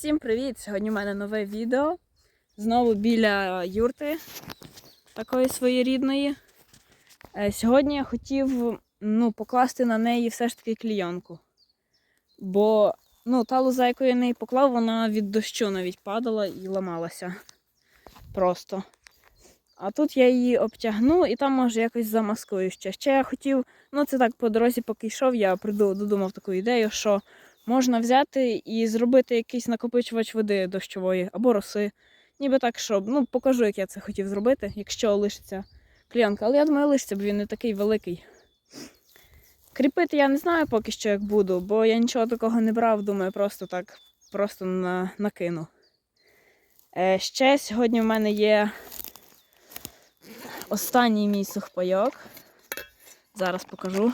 Всім привіт! Сьогодні у мене нове відео. Знову біля юрти такої своєрідної. Е, Сьогодні я хотів ну, покласти на неї все ж таки клійонку. Бо ну, та лоза, яку я неї поклав, вона від дощу навіть падала і ламалася. Просто. А тут я її обтягну і там може якось замаскую ще. Ще я хотів, ну це так по дорозі, поки йшов, я приду, додумав таку ідею, що можна взяти і зробити якийсь накопичувач води дощової або роси. Ніби так, щоб ну, покажу, як я це хотів зробити, якщо лишиться клієнка. Але я думаю, лишиться, бо він не такий великий. Кріпити я не знаю поки що, як буду, бо я нічого такого не брав, думаю, просто так просто на, накину. Е, ще сьогодні в мене є останній мій сухпайок. Зараз покажу.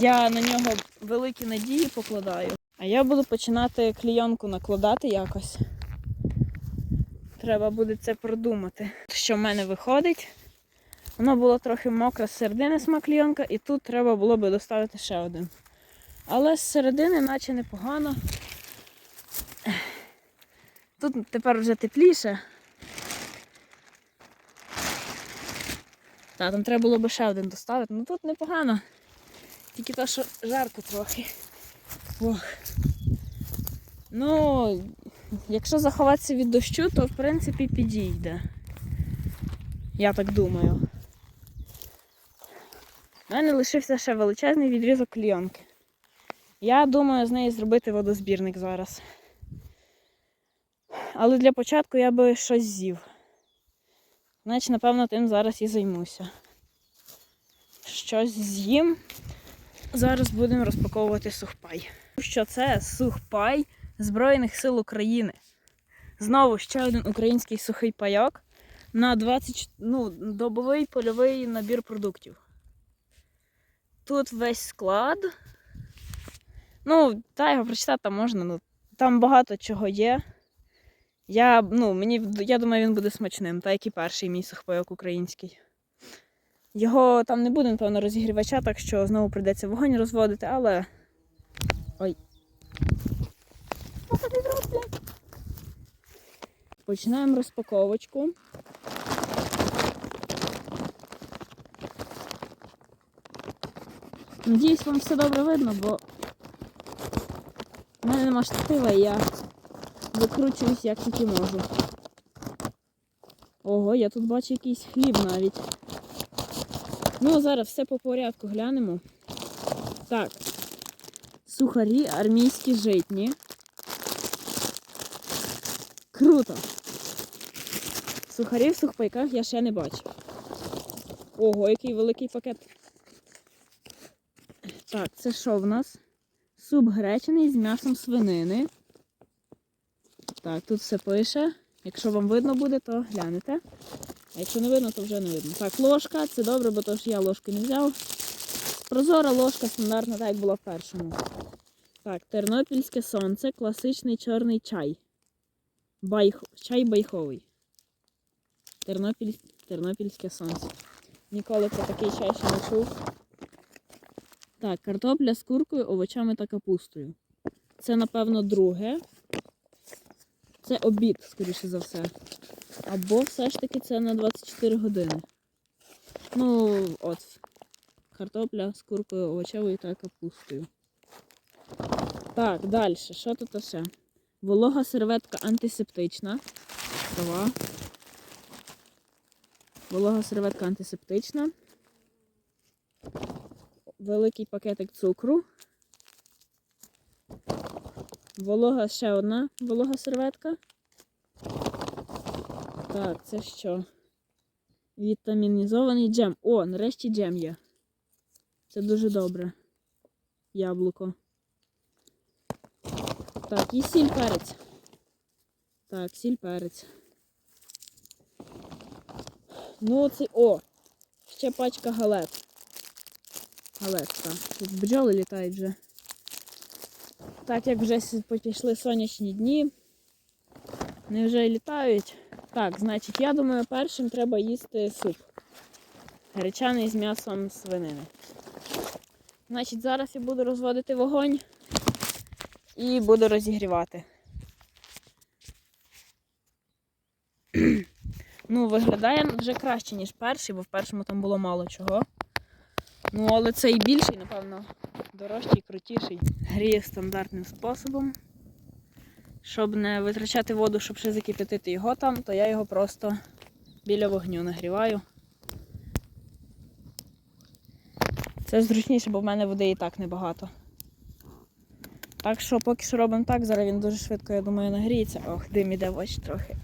Я на нього великі надії покладаю. А я буду починати клійонку накладати якось. Треба буде це продумати. Що в мене виходить? Воно було трохи мокре з середини сама клійонка, і тут треба було би доставити ще один. Але з середини наче непогано. Тут тепер вже тепліше. Так, там треба було би ще один доставити. Ну тут непогано. Тільки то, що жарко трохи. Ох. Ну, якщо заховатися від дощу, то в принципі підійде. Я так думаю. У мене лишився ще величезний відрізок клійонки. Я думаю з неї зробити водозбірник зараз. Але для початку я би щось з'їв. Значить, напевно, тим зараз і займуся. Щось з'їм. Зараз будемо розпаковувати сухпай. Що це сухпай Збройних сил України. Знову ще один український сухий пайок на 20, ну, добовий польовий набір продуктів. Тут весь склад. Ну, та його прочитати можна, ну, там багато чого є. Я, ну, мені, я думаю, він буде смачним, так як і перший мій сухпайок український. Його там не буде, напевно, розігрівача, так що знову прийдеться вогонь розводити, але. Ой. Починаємо розпаковочку. Надіюсь, вам все добре видно, бо в мене нема штатива і я викручуюсь як тільки можу. Ого, я тут бачу якийсь хліб навіть. Ну, зараз все по порядку глянемо. Так. Сухарі армійські житні. Круто! Сухарі в сухпайках я ще не бачив. Ого, який великий пакет. Так, це що в нас? Суп гречений з м'ясом свинини. Так, тут все пише. Якщо вам видно буде, то глянете. А якщо не видно, то вже не видно. Так, ложка, це добре, бо то ж я ложку не взяв. Прозора ложка стандартна, так як була в першому. Так, тернопільське сонце, класичний чорний чай. Байх... Чай байховий. Тернопіль... Тернопільське сонце. Ніколи про такий чай ще не чув. Так, картопля з куркою, овочами та капустою. Це, напевно, друге. Це обід, скоріше за все. Або все ж таки це на 24 години. Ну, от. Картопля з куркою овочевою та капустою. Так, далі. Що тут ще? Волога серветка антисептична. Трава. Волога серветка антисептична. Великий пакетик цукру. Волога ще одна волога серветка. Так, це що? Вітамінізований джем. О, нарешті джем є. Це дуже добре. Яблуко. Так, і сіль перець. Так, сіль перець. Ну, це... О! Ще пачка галет. Галет, так. Тут бджоли літають вже. Так як вже пішли сонячні дні, вони вже літають. Так, значить, я думаю, першим треба їсти суп. Гречаний з м'ясом свинини. Значить, зараз я буду розводити вогонь і буду розігрівати. ну, виглядає вже краще, ніж перший, бо в першому там було мало чого. Ну, але цей більший, напевно, дорожчий, крутіший. Гріє стандартним способом. Щоб не витрачати воду, щоб ще закипятити його там, то я його просто біля вогню нагріваю. Це зручніше, бо в мене води і так небагато. Так що поки що робимо так, зараз він дуже швидко, я думаю, нагріється. Ох, дим іде в очі трохи.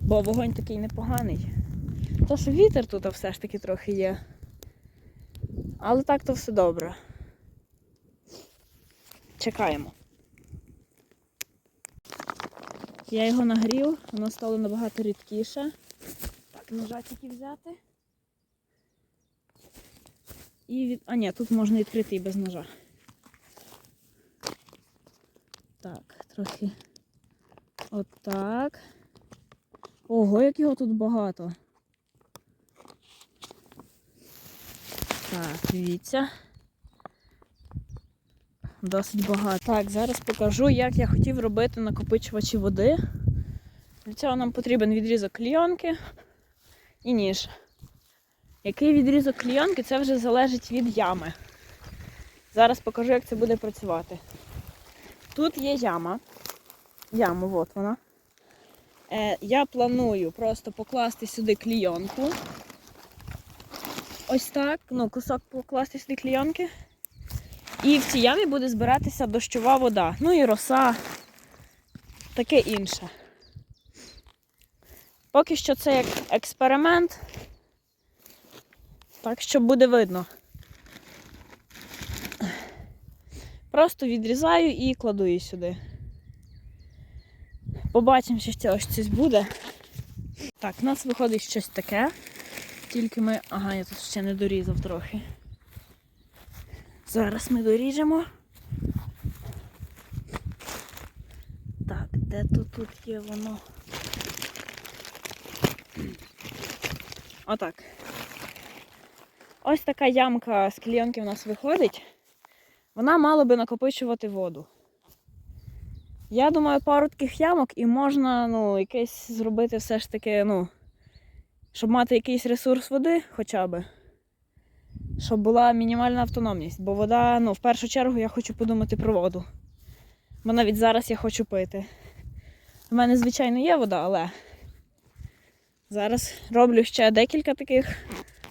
Бо вогонь такий непоганий. То що вітер тут все ж таки трохи є. Але так то все добре. Чекаємо. Я його нагрів, воно стало набагато рідкіше. Так, ножа тільки взяти. І від... А ні, тут можна відкрити і без ножа. Так, трохи отак. Ого, як його тут багато. Так, дивіться. Досить багато. Так, зараз покажу, як я хотів робити накопичувачі води. Для цього нам потрібен відрізок клійонки і ніж. Який відрізок клійонки, це вже залежить від ями. Зараз покажу, як це буде працювати. Тут є яма. Яма, от вона. Е, я планую просто покласти сюди клійонку. Ось так. Ну, кусок покласти сюди клійонки. І в цій ямі буде збиратися дощова вода. Ну і роса, таке інше. Поки що це як експеримент. Так що буде видно. Просто відрізаю і кладу її сюди. Побачимо, що з цього щось буде. Так, у нас виходить щось таке. Тільки ми... Ага, я тут ще не дорізав трохи. Зараз ми доріжемо. Так, де тут тут є воно? Отак. Ось така ямка з клійонки в нас виходить. Вона мала би накопичувати воду. Я думаю, пару таких ямок і можна ну, якесь зробити все ж таки, ну, щоб мати якийсь ресурс води хоча б. Щоб була мінімальна автономність. Бо вода, ну, в першу чергу я хочу подумати про воду. Бо навіть зараз я хочу пити. У мене, звичайно, є вода, але зараз роблю ще декілька таких,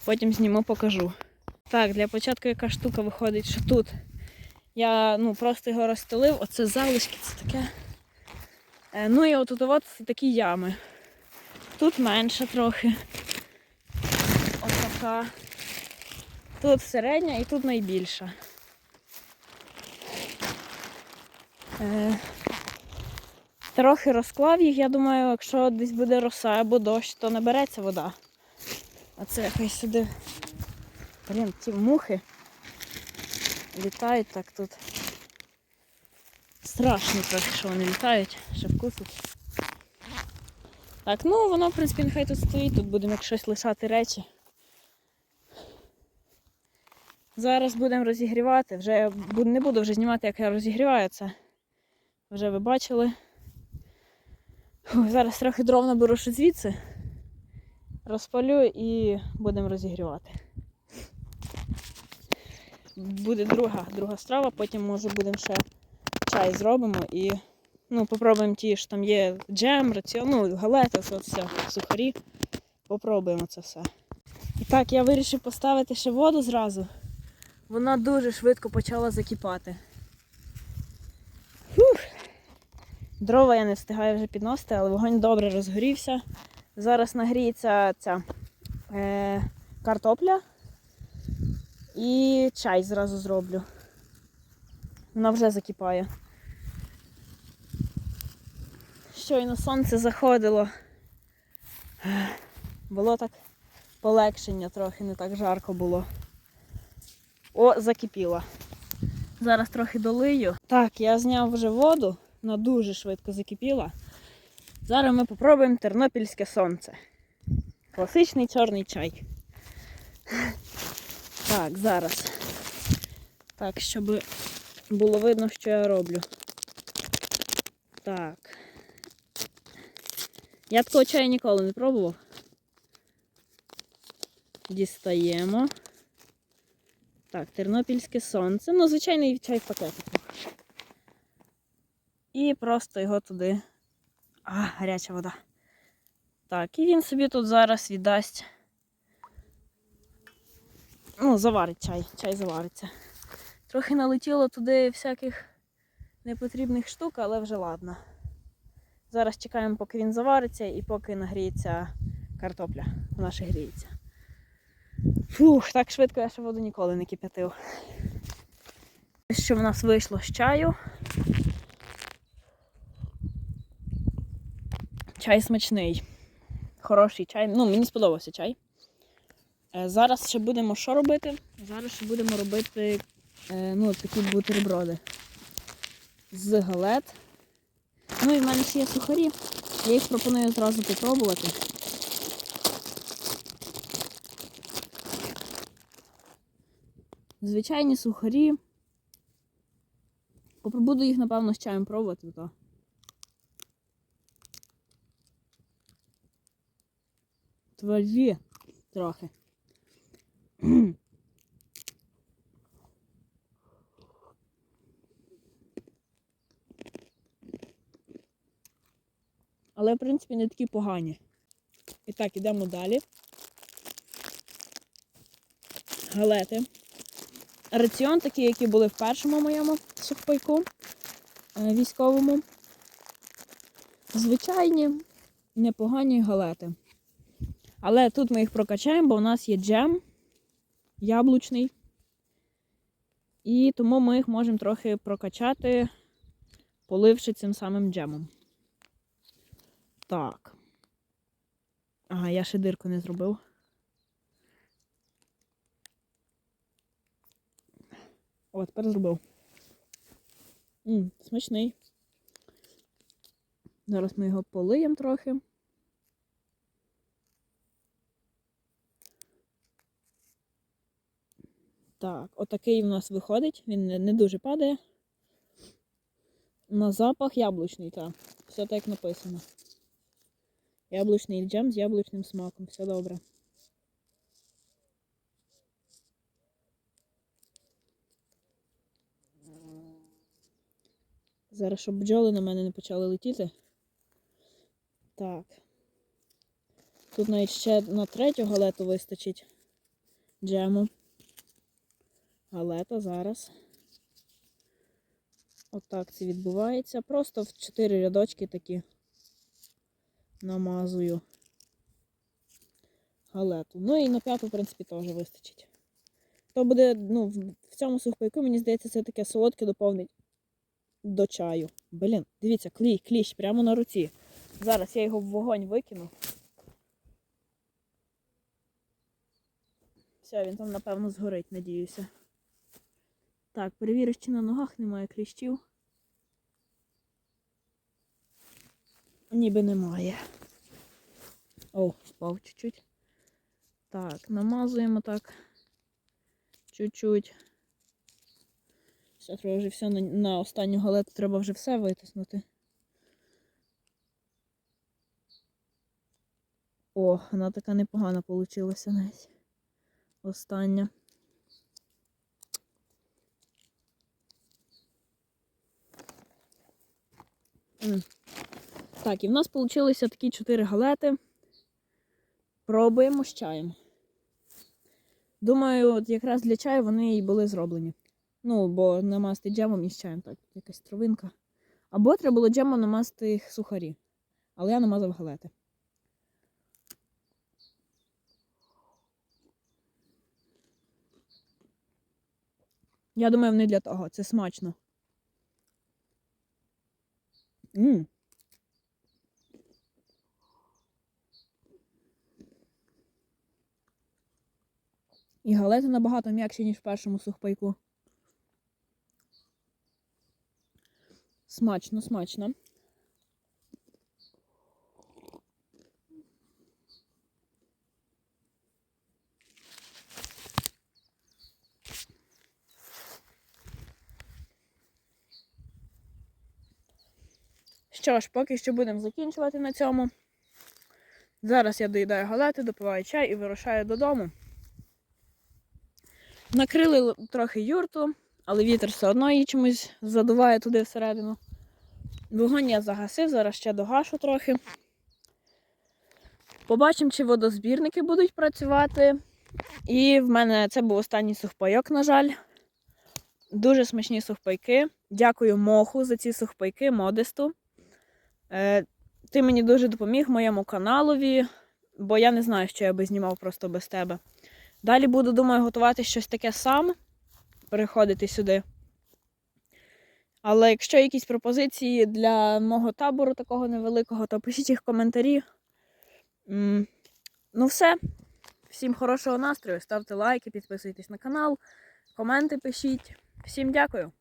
потім зніму, покажу. Так, для початку яка штука виходить, що тут я ну, просто його розстелив, оце залишки, це таке. Е, ну і отут от такі ями. Тут менше трохи. Ось така. Тут середня і тут найбільша. Е, трохи розклав їх, я думаю, якщо десь буде роса або дощ, то набереться вода. А це якось сюди. Блін, ці мухи літають так тут. Страшно трохи, що вони літають, ще вкусить. Так, ну воно, в принципі, нехай тут стоїть, тут будемо як щось лишати речі. Зараз будемо розігрівати. Вже не буду вже знімати, як я розігріваю це. Вже ви бачили. Зараз трохи дров наберу звідси. Розпалю і будемо розігрівати. Буде друга, друга страва, потім може будемо ще чай зробимо і ну, попробуємо ті, що там є джем, раціон, ну, галети, це все, сухарі. Попробуємо це все. І так, я вирішив поставити ще воду зразу. Вона дуже швидко почала закипати. Фух. Дрова я не встигаю вже підносити, але вогонь добре розгорівся. Зараз нагріється ця е, картопля і чай зразу зроблю. Вона вже закипає. Щойно сонце заходило. Було так полегшення трохи, не так жарко було. О, закипіла. Зараз трохи долию. Так, я зняв вже воду, вона дуже швидко закипіла. Зараз ми попробуємо тернопільське сонце. Класичний чорний чай. Так, зараз. Так, щоб було видно, що я роблю. Так. Я такого чаю ніколи не пробував. Дістаємо. Так, тернопільське сонце. Ну, звичайний чай в пакетику. І просто його туди. А, гаряча вода. Так, і він собі тут зараз віддасть. Ну, заварить чай. Чай завариться. Трохи налетіло туди всяких непотрібних штук, але вже ладно. Зараз чекаємо, поки він завариться і поки нагріється картопля. Вона ще гріється. Фух, так швидко я ще воду ніколи не кип'ятив. Що в нас вийшло з чаю. Чай смачний. Хороший чай. Ну, мені сподобався чай. Е, Зараз ще будемо що робити? Зараз ще будемо робити е, ну, такі бутерброди з галет. Ну і в мене ще є сухарі. Я їх пропоную зразу попробувати. Звичайні сухарі. Попро- Буду їх, напевно, з чаєм пробувати. То. Тверді трохи. Але, в принципі, не такі погані. І так, ідемо далі. Галети. Раціон такий, які були в першому моєму сухпайку е, військовому. Звичайні, непогані галети. Але тут ми їх прокачаємо, бо у нас є джем яблучний. І тому ми їх можемо трохи прокачати, поливши цим самим джемом. Так. Ага, я ще дирку не зробив. О, тепер зробив. М, смачний. Зараз ми його полиємо трохи. Так, отакий в нас виходить. Він не, дуже падає. На запах яблучний, так. Все так написано. Яблучний джем з яблучним смаком. Все добре. Зараз, щоб бджоли на мене не почали летіти. Так. Тут навіть ще на третю галету вистачить джему. Галета зараз. Отак це відбувається. Просто в чотири рядочки такі намазую галету. Ну і на п'яту, в принципі, теж вистачить. То буде, ну, в цьому сухпайку, мені здається, це таке солодке доповнить до чаю. Блін, дивіться, клій, кліщ прямо на руці. Зараз я його в вогонь викину. Все, він там, напевно, згорить, надіюся. Так, перевірю, чи на ногах немає кліщів. Ніби немає. О, впав чуть-чуть. Так, намазуємо так. Чуть-чуть. Все, треба вже все на, на останню галету треба вже все витиснути. О, вона така непогана получилася навіть. Остання. Так, і в нас вийшли такі чотири галети. Пробуємо з чаєм. Думаю, от якраз для чаю вони і були зроблені. Ну, бо намасти джемом із чаєм, так, якась травинка. Або треба було джемом намасти сухарі. Але я намазав галети. Я думаю, вони для того. Це смачно. М. І галети набагато м'якші, ніж в першому сухпайку. Смачно, смачно. Що ж, поки що будемо закінчувати на цьому. Зараз я доїдаю галети, допиваю чай і вирушаю додому. Накрили трохи юрту, але вітер все одно її чомусь задуває туди всередину. Вогонь я загасив, зараз ще догашу трохи. Побачимо, чи водозбірники будуть працювати. І в мене це був останній сухпайок, на жаль. Дуже смачні сухпайки. Дякую Моху за ці сухпайки, Модесту. Е, ти мені дуже допоміг моєму каналові, бо я не знаю, що я би знімав просто без тебе. Далі буду, думаю, готувати щось таке сам, переходити сюди. Але якщо якісь пропозиції для мого табору такого невеликого, то пишіть їх в коментарі. Ну, все. Всім хорошого настрою. Ставте лайки, підписуйтесь на канал, коменти пишіть. Всім дякую.